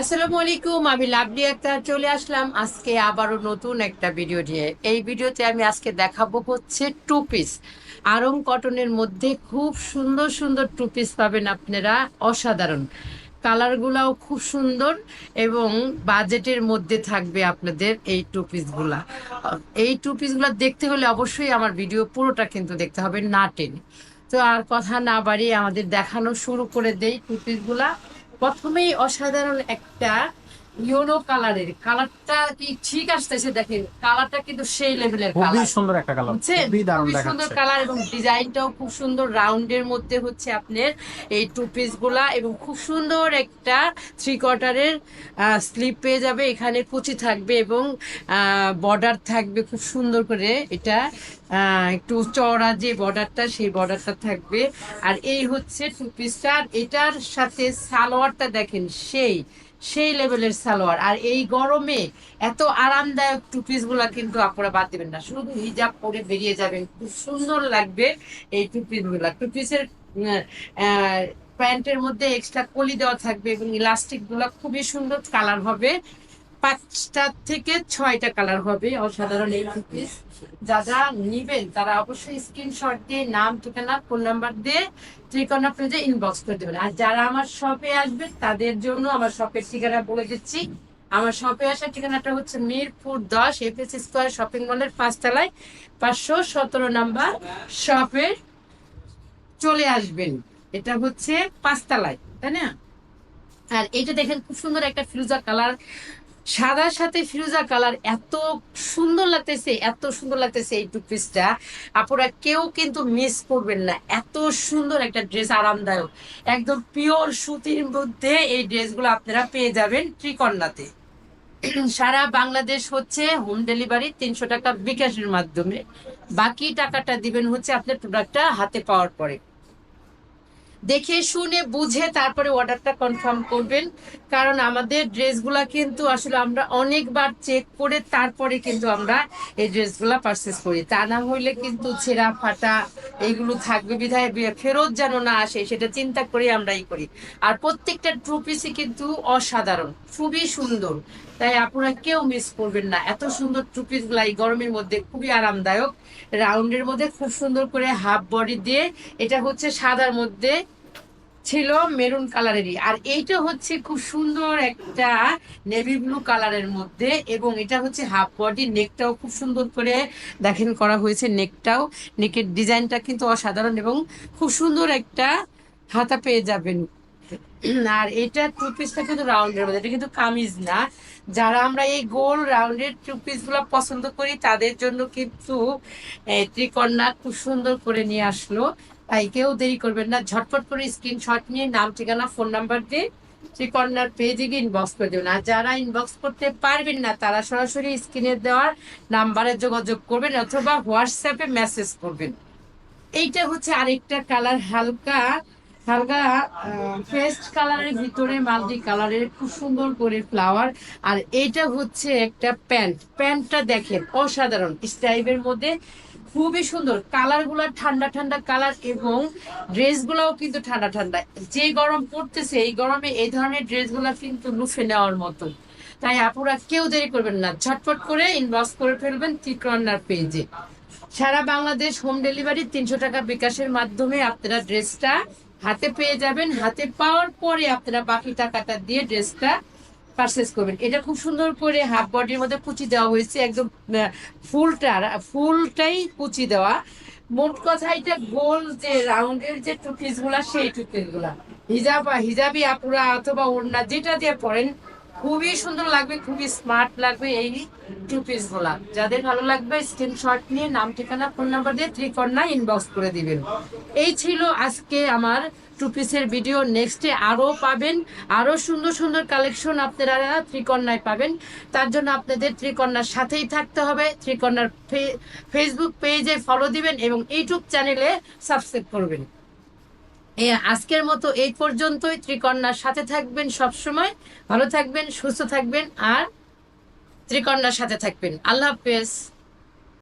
আসসালামু আলাইকুম, আমি লাভলি আক্তার, চলে আসলাম আজকে আবারও নতুন একটা ভিডিও নিয়ে। এই ভিডিওতে আমি আজকে দেখাবো হচ্ছে টু পিস। আরং কটনের মধ্যে খুব সুন্দর সুন্দর টু পিস পাবেন আপনারা, অসাধারণ। কালারগুলাও খুব সুন্দর এবং বাজেটের মধ্যে থাকবে আপনাদের এই টু পিসগুলা। এই টু পিসগুলা দেখতে হলে অবশ্যই আমার ভিডিও পুরোটা কিন্তু দেখতে হবে, না টেনে। তো আর কথা না বাড়িয়ে আমাদের দেখানো শুরু করে দেই টু পিসগুলা। প্রথমেই অসাধারণ একটা ইয়েলো কালারের। কালারটা কি ঠিক আসতেছে দেখেন কালারটা কিন্তু সেই লেভেলের খুবই কালার। সুন্দর একটা কালার? খুবই দারুণ খুবই সুন্দর কালার এবং ডিজাইনটাও খুব সুন্দর। রাউন্ডের মধ্যে হচ্ছে আপনার এই টু পিসগুলা এবং খুব সুন্দর একটা থ্রি কোয়ার্টারের স্লিপ পেয়ে যাবে। এখানে কুচি থাকবে এবং বর্ডার থাকবে খুব সুন্দর করে। এটা আহ, একটু চওড়া যে বর্ডারটা সেই বর্ডারটা থাকবে। আর এই হচ্ছে টু পিসটা এটার সাথে সালোয়ারটা দেখেন সেই সেই লেভেলের সালোয়ার। আর এই গরমে এত আরামদায়ক টু পিসগুলা কিন্তু আপনারা বাদ দেবেন না। শুধু হিজাব পরে বেরিয়ে যাবেন। খুব সুন্দর লাগবে এই টু পিসগুলা টু পিসের প্যান্টের মধ্যে এক্সট্রা কলি দেওয়া থাকবে এবং ইলাস্টিকগুলা খুবই সুন্দর কালার হবে। পাঁচটা থেকে ছয়টা কালার হবে, অসাধারণ এই পিস যারা নিবেন, তারা অবশ্যই স্ক্রিনশট দিয়ে, নাম, ঠিকানা ফোন নাম্বার দিয়ে ঠিকানা পেজে ইনবক্স করে দেবেন। আর যারা আমার শপে আসবে তাদের জন্য আমার শপের ঠিকানা বলে দিচ্ছি। আমার শপে আসার ঠিকানাটা হচ্ছে মিরপুর দশ এফএস স্কোয়ার শপিং মলের পাঁচতলায় পাঁচশো সতেরো নাম্বার শপে চলে আসবেন। এটা হচ্ছে পাঁচতলায়, তাই না? আর এইটা দেখেন, খুব সুন্দর একটা ফিরোজা কালার সাদার সাথে ফিরোজা কালার এত সুন্দর লাগতেছে, এত সুন্দর লাগতেছে এই টু। পিসটা আপনারা কেউ কিন্তু মিস করবেন না। এত সুন্দর একটা ড্রেস আরামদায়ক। একদম পিওর সুতির মধ্যে এই ড্রেসগুলো আপনারা পেয়ে যাবেন ত্রিকন্যাতে সারা বাংলাদেশ হচ্ছে হোম ডেলিভারি তিনশো টাকা বিকাশের মাধ্যমে। বাকি টাকাটা দিবেন হচ্ছে আপনার প্রোডাক্টটা হাতে পাওয়ার পরে। দেখে শুনে বুঝে তারপরে অর্ডারটা কনফার্ম করবেন। কারণ আমাদের ড্রেসগুলা কিন্তু আসলে আমরা অনেকবার চেক করে তারপরে কিন্তু আমরা এই ড্রেসগুলা পারচেস করি। তা না হইলে কিন্তু ছেঁড়া ফাটা এইগুলো থাকবে, বিধায় ফেরত যেন না আসে, সেটা চিন্তা করে আমরা এই করি। আর প্রত্যেকটা ট্রু পিসই কিন্তু অসাধারণ, খুবই সুন্দর। তাই আপনারা কেউ মিস করবেন না। এত সুন্দর টু পিসগুলা এই গরমের মধ্যে খুবই আরামদায়ক। রাউন্ডের মধ্যে খুব সুন্দর করে হাফ বডি দিয়ে, এটা হচ্ছে সাদার মধ্যে ছিল মেরুন কালারেরই আর এইটা হচ্ছে খুব সুন্দর একটা নেভি ব্লু কালারের মধ্যে এবং এটা হচ্ছে হাফ বডি নেকটাও খুব সুন্দর করে দেখেন করা হয়েছে নেকটাও নেকের ডিজাইনটা কিন্তু অসাধারণ এবং খুব সুন্দর একটা হাতা পেয়ে যাবেন। আর এটা টু পিসটা কিন্তু রাউন্ডের মধ্যে, এটা কিন্তু কামিজ না। যারা আমরা এই গোল রাউন্ডের টু পিস পছন্দ করি, তাদের জন্য কিন্তু ত্রিকন্যা খুব সুন্দর করে নিয়ে আসলো। তাই কেউ দেরি করবেন না, ঝটপট করে স্ক্রিনশট নিয়ে নাম, ঠিকানা ফোন নাম্বার দিয়ে ত্রিকন্যার পেজে গিয়ে ইনবক্স করে দেবেন। আর যারা ইনবক্স করতে পারবেন না, তারা সরাসরি স্ক্রিনে দেওয়ার নাম্বারে যোগাযোগ করবেন অথবা হোয়াটসঅ্যাপে মেসেজ করবেন। এইটা হচ্ছে আরেকটা কালার হালকা হালকা পেস্ট কালারের ভিতরে মাল্টি কালারের খুব সুন্দর করে ফ্লাওয়ার আর এইটা হচ্ছে একটা প্যান্ট প্যান্টটা দেখেন, অসাধারণ। স্টাইপের মধ্যে খুবই সুন্দর। কালারগুলা ঠান্ডা ঠান্ডা কালার এবং ড্রেস গুলাও কিন্তু ঠান্ডা ঠান্ডা। যে গরম পড়তেছে, এই গরমে এই ধরনের ড্রেসগুলা কিন্তু লুফে নেওয়ার মতো। তাই আপুরা কেউ দেরি করবেন না। ঝটপট করে ইনবক্স করে ফেলবেন ত্রিকর্ণার পেজে সারা বাংলাদেশ হোম ডেলিভারি তিনশো টাকা বিকাশের মাধ্যমে আপনারা ড্রেসটা হাতে পেয়ে যাবেন। হাতে পাওয়ার পরে আপনারা বাকি টাকাটা দিয়ে ড্রেসটা পারচেস করবেন। এটা খুব সুন্দর করে হাফ বডির মধ্যে কুচি দেওয়া হয়েছে। একদম ফুলটা, ফুলটাই কুচি দেওয়া। মোট কথা এটা গোল যে রাউন্ডের যে টুপিসগুলা, সেই টুপিসগুলা। হিজাব, হিজাবি আপুরা অথবা ওড়না, যেটা দিয়ে পরেন খুবই সুন্দর লাগবে, খুবই স্মার্ট লাগবে এই টু পিসগুলা। যাদের ভালো লাগবে স্ক্রিনশট নিয়ে নাম, ঠিকানা ফোন নাম্বার দিয়ে ত্রিকন্যা ইনবক্স করে দিবেন। এই ছিল আজকে আমার টু পিসের ভিডিও নেক্সটে আরও পাবেন আরও সুন্দর সুন্দর কালেকশন আপনারা ত্রিকন্যায় পাবেন। তার জন্য আপনাদের ত্রিকন্যার সাথেই থাকতে হবে। ত্রিকন্যার ফেসবুক পেজে ফলো দিবেন এবং ইউটিউব চ্যানেলে সাবস্ক্রাইব করবেন। আজকের মতো এই পর্যন্তই। ত্রিকন্যার সাথে থাকবেন সব সময় ভালো থাকবেন, সুস্থ থাকবেন, আর ত্রিকন্যার সাথে থাকবেন। আল্লাহ হাফেজ।